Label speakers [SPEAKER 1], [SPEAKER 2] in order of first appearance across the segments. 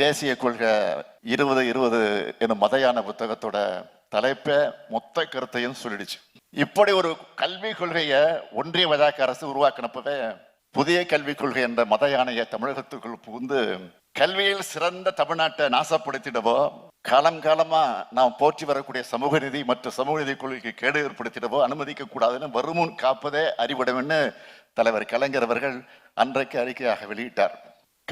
[SPEAKER 1] தேசிய கொள்கை இருபது இருபது என்னும் மதையான புத்தகத்தோட தலைப்பை மொத்த கருத்தையும் சொல்லிடுச்சு. இப்படி ஒரு கல்வி கொள்கையை ஒன்றிய வழக்கு அரசு உருவாக்கினப்பவே புதிய கல்விக் கொள்கை என்ற மத யானையை தமிழகத்துக்குள் புகுந்து கல்வியில் சிறந்த தமிழ்நாட்டை நாசப்படுத்திடவோ காலம் காலமா நாம் போற்றி வரக்கூடிய சமூக நிதி மற்றும் சமூக நிதி கொள்கைக்கு கேடு ஏற்படுத்திடவோ அனுமதிக்க கூடாதுன்னு வருமுன் காப்பதே அறிவிடம்னு தலைவர் கலைஞர் அவர்கள் அன்றைக்கு அறிக்கையாக வெளியிட்டார்.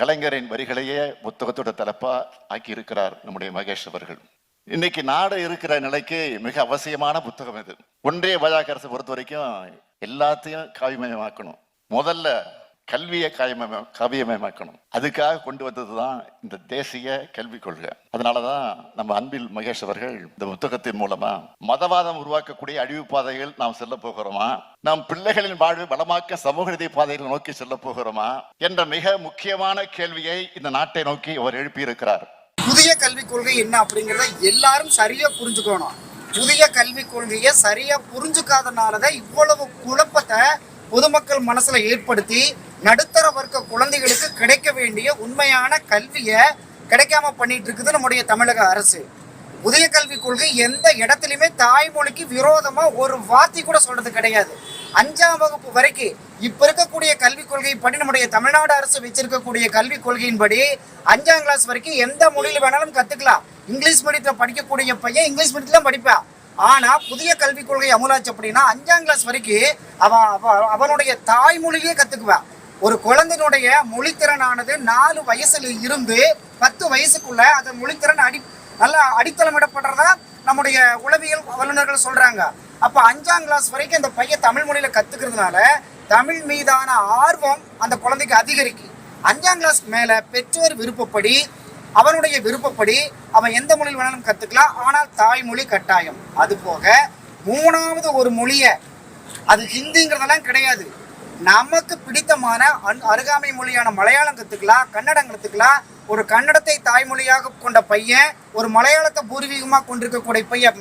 [SPEAKER 1] கலைஞரின் வரிகளையே புத்தகத்தோட தலைப்பா ஆக்கி இருக்கிறார் நம்முடைய மகேஷ் அவர்கள். இன்னைக்கு நாடு இருக்கிற நிலைக்கு மிக அவசியமான புத்தகம் இது. ஒன்றிய பாஜக அரசு பொறுத்த வரைக்கும் எல்லாத்தையும் காவிமயமாக்கணும். முதல்ல கல்வியை காயமய காவியமயமாக்கணும். அதுக்காக கொண்டு வந்ததுதான் இந்த தேசிய கல்விக் கொள்கை. அதனாலதான் நம்ம அன்பில் மகேஷ் அவர்கள் இந்த புத்தகத்தின் மூலமா மதவாதம் உருவாக்கக்கூடிய அழிவு பாதைகள் நாம் செல்ல போகிறோமா? நம் பிள்ளைகளின் வாழ்வு வளமாக்க சமூக நீதி பாதையில் நோக்கி செல்ல போகிறோமா? என்ற மிக முக்கியமான கேள்வியை இந்த நாட்டை நோக்கி அவர் எழுப்பியிருக்கிறார்.
[SPEAKER 2] புதிய கல்விக் கொள்கை என்ன அப்படிங்கிறத எல்லாரும் சரியா புரிஞ்சுக்கணும். புதிய கல்விக் கொள்கையை சரியா புரிஞ்சுக்காதனாலதான் இவ்வளவு குழப்பத்தை பொதுமக்கள் மனசுல ஏற்படுத்தி நடுத்தர வர்க்க குழந்தைகளுக்கு கிடைக்க வேண்டிய உண்மையான கல்வியை கிடைக்காம பண்ணிட்டு இருக்குது நம்முடைய தமிழக அரசு. புதிய கல்விக் கொள்கை எந்த இடத்துலையுமே தாய்மொழிக்கு விரோதமா ஒரு வார்த்தை கூட சொல்றது கிடையாது. அஞ்சாம் வகுப்பு வரைக்கும் இப்ப இருக்கக்கூடிய கல்விக் கொள்கை படி நம்முடைய தமிழ்நாடு அரசு வச்சிருக்கக்கூடிய கல்விக் கொள்கையின்படி அஞ்சாம் கிளாஸ் வரைக்கும் எந்த மொழியில வேணாலும் கத்துக்கலாம். இங்கிலீஷ் மீடியத்துல படிக்கக்கூடிய பையன் இங்கிலீஷ் மீடியத்துல தான் படிப்பான் ஆனா புதிய கல்விக் கொள்கை அமுலாச்சு அப்படின்னா அஞ்சாம் கிளாஸ் வரைக்கும் அவன் அவ- அவனுடைய தாய்மொழியே கத்துக்குவான் ஒரு குழந்தையினுடைய மொழித்திறனானது நாலு வயசுல இருந்து பத்து வயசுக்குள்ள அந்த மொழித்திறன் அடி நல்லா அடித்தளமிடப்படுறதா நம்முடைய உளவியல் வல்லுநர்கள் சொல்றாங்க. அப்ப அஞ்சாம் கிளாஸ் வரைக்கும் அந்த பையன் தமிழ் மொழியில கத்துக்கிறதுனால தமிழ் மீதான ஆர்வம் அந்த குழந்தைக்கு அதிகரிக்கு. அஞ்சாம் கிளாஸ் மேல பெற்றோர் விருப்பப்படி அவனுடைய விருப்பப்படி அவன் எந்த மொழியில் வேணாலும் கத்துக்கலாம். ஆனால் தாய்மொழி கட்டாயம். அது போக மூணாவது ஒரு மொழியை அது ஹிந்திங்கிறதெல்லாம் கிடையாது. நமக்கு பிடித்தமான அன்- அருகாமை மொழியான மலையாளம் கத்துக்கலாம் கன்னடம் கத்துக்கலாம் ஒரு கன்னடத்தை தாய்மொழியாக கொண்ட பையன் ஒரு மலையாளத்தை பூர்வீகமா கொண்டிருக்கக்கூடிய பையன்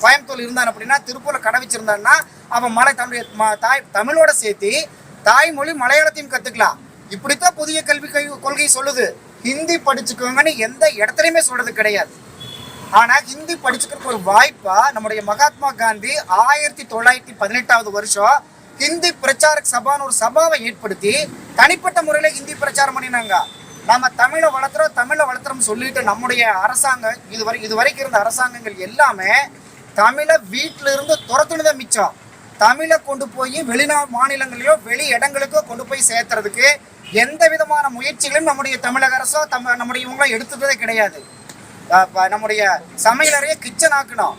[SPEAKER 2] கோயம்புத்தூர் இருந்தான் அப்படின்னா திருப்பூர்ல கடை வச்சிருந்தான்னா அவன் மலை தன்னுடைய தாய் தமிழோட சேர்த்து தாய்மொழி மலையாளத்தையும் கத்துக்கலாம் இப்படித்தான் புதிய கல்வி கை- கொள்கை சொல்லுது. ஹிந்தி படிச்சுக்கோங்கன்னு எந்த இடத்துலையுமே சொல்றது கிடையாது. ஆனா ஹிந்தி படிச்சுக்கிறதுக்கு ஒரு வாய்ப்பா நம்முடைய மகாத்மா காந்தி ஆயிரத்தி தொள்ளாயிரத்தி பதினெட்டாவது வருஷம் ஹிந்தி பிரச்சாரக் சபான்னு ஒரு சபாவை ஏற்படுத்தி தனிப்பட்ட முறையில் ஹிந்தி பிரச்சாரம் பண்ணினாங்க. நம்ம தமிழை வளர்த்துறோம் தமிழை வளர்த்துறோம் சொல்லிட்டு நம்முடைய அரசாங்கம் இதுவரை இதுவரைக்கும் இருந்த அரசாங்கங்கள் எல்லாமே தமிழை வீட்டில இருந்து துரத்துனதை மிச்சம். தமிழை கொண்டு போய் வெளிநா மாநிலங்களிலோ வெளி இடங்களுக்கோ கொண்டு போய் சேர்த்துறதுக்கு எந்த விதமான முயற்சிகளும் நம்முடைய தமிழக அரசோ தம் நம்முடைய இவங்களோ எடுத்துட்டதே கிடையாது. நம்முடைய சமையலறையை கிச்சன் ஆக்கணும்.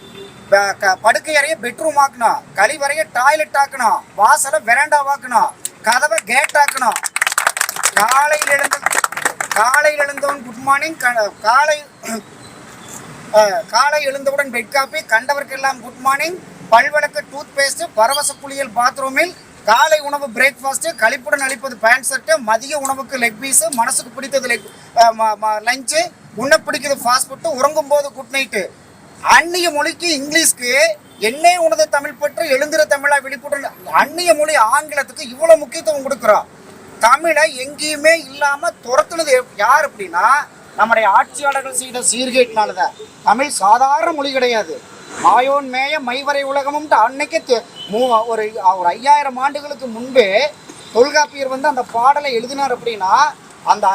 [SPEAKER 2] படுக்கை அறைய பெட்ரூம் ஆக்கணும் கழிவறைய டாய்லெட் ஆக்கணும் வாசலை வெராண்டா ஆக்கணும் கதவை கேட் ஆக்கணும் காலையில் எழுந்த காலையில் எழுந்தவன் குட் மார்னிங் காலை காலை எழுந்தவுடன் பெட் காப்பி கண்டவர்க்கெல்லாம் குட் மார்னிங் பல்வழக்கு டூத் பேஸ்ட் பரவச குளியல் பாத்ரூமில் காலை உணவு பிரேக்ஃபாஸ்ட் கழிப்புடன் அளிப்பது பேண்ட் ஷர்ட் மதிய உணவுக்கு லெக் பீஸ் மனசுக்கு பிடித்தது லெக் லஞ்சு உண்ண பிடிக்கிறது ஃபாஸ்ட் ஃபுட்டு உறங்கும் போது குட் நைட்டு அந்நிய மொழிக்கு இங்கிலீஷ்க்கு என்னே உனது தமிழ் பற்றி எழுந்திர தமிழா விழிப்புடன் அந்நிய மொழி ஆங்கிலத்துக்கு இவ்வளவு முக்கியத்துவம் கொடுக்குறோம் தமிழை எங்கேயுமே இல்லாம துரத்துனது யார் அப்படின்னா நம்முடைய ஆட்சியாளர்கள் செய்த சீர்கேட்டினாலதான். தமிழ் சாதாரண மொழி கிடையாது. மாயோன் மேய மைவரை உலகமும் அன்னைக்கே மூ- ஒரு ஒரு ஐயாயிரம் ஆண்டுகளுக்கு முன்பே தொல்காப்பியர் வந்து அந்த பாடலை எழுதினார் அப்படின்னா அந்த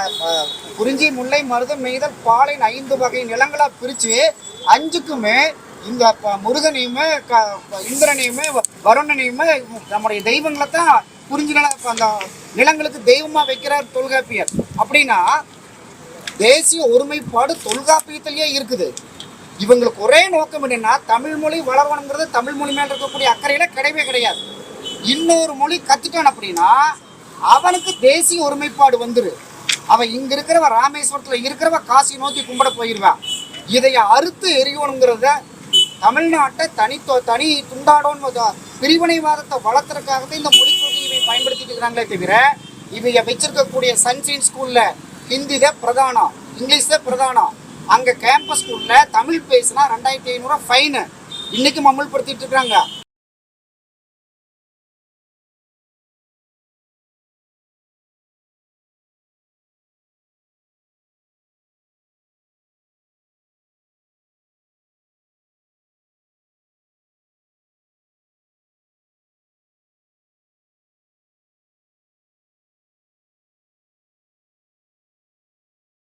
[SPEAKER 2] குறிஞ்சி முல்லை மருதம் நெய்தல் பாலின் ஐந்து வகை நிலங்களா பிரிச்சு அஞ்சுக்குமே இந்த ப- முருகனையுமே க- இந்திரனையுமே வ- வருணனையுமே நம்முடைய தெய்வங்களை தான் குறிஞ்சி நில அந்த நிலங்களுக்கு தெய்வமா வைக்கிறார் தொல்காப்பியர். அப்படின்னா தேசிய ஒருமைப்பாடு தொல்காப்பியத்திலேயே இருக்குது. இவங்களுக்கு ஒரே நோக்கம் என்னன்னா தமிழ் மொழி வளரணுங்கிறது தமிழ் மொழி மேல இருக்கக்கூடிய அக்கறையில கிடையவே கிடையாது. இன்னொரு மொழி கத்துட்டான் அப்படின்னா அவனுக்கு தேசிய ஒருமைப்பாடு வந்துரு. அவன் இங்க இருக்கிறவன் ராமேஸ்வரத்துல இருக்கிறவன் காசி நோக்கி கும்பிட போயிடுவான் இதைய அறுத்து எரியணுங்கிறத தமிழ்நாட்டை தனி தனி துண்டாடோன்னு பிரிவினைவாதத்தை வளர்த்துறதுக்காக இந்த மொழி கொள்கையை இவை பயன்படுத்திட்டு இருக்கிறாங்களே தவிர இவைய வச்சிருக்கக்கூடிய சன்சைன் ஸ்கூல்ல ஹிந்தி தான் பிரதானம் இங்கிலீஷ் தான் பிரதானம் அங்க கேம்பஸ் ஸ்கூல்ல தமிழ் பேசினா ரெண்டாயிரத்தி ஐநூறுரூவா ஃபைனு இன்னைக்கும் அமல்படுத்திட்டு இருக்காங்க.